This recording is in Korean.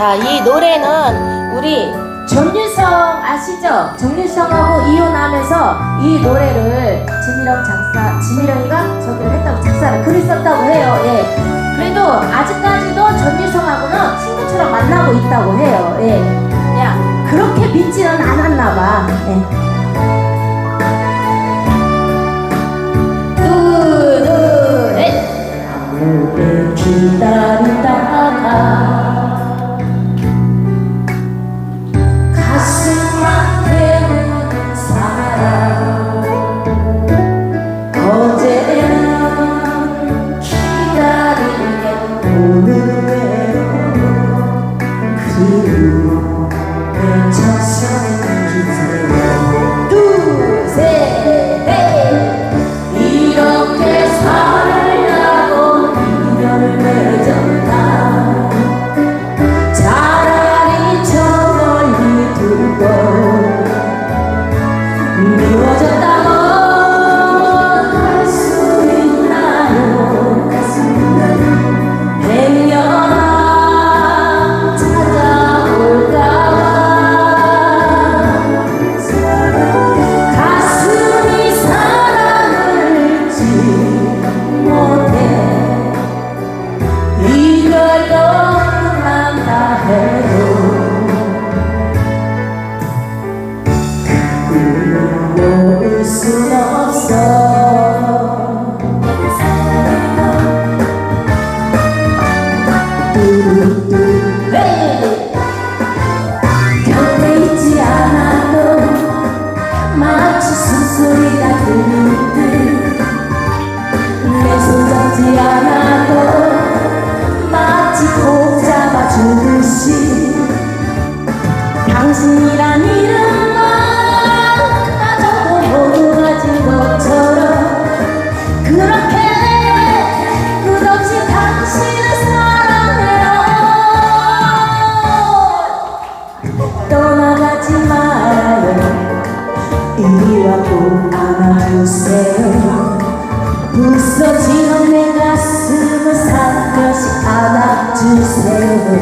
자, 이 노래는 우리 정유성 아시죠? 정유성하고 이혼하면서 이 노래를 지미령 작사, 지미령이가 저기를 했다고 작사를 썼다고 해요. 예. 그래도 아직까지도 전유성하고는 친구처럼 만나고 있다고 해요. 예. 그냥 그렇게 믿지는 않았나 봐. 예. 그리움의 첫선을 당신이란 이름만 가져도 모두 가진 것처럼 그렇게 끝없이 당신을 사랑해요. 떠나가지 말아요. 이리 와 꼭 안아주세요. 부서지는 내 가슴을 살며시 안아주세요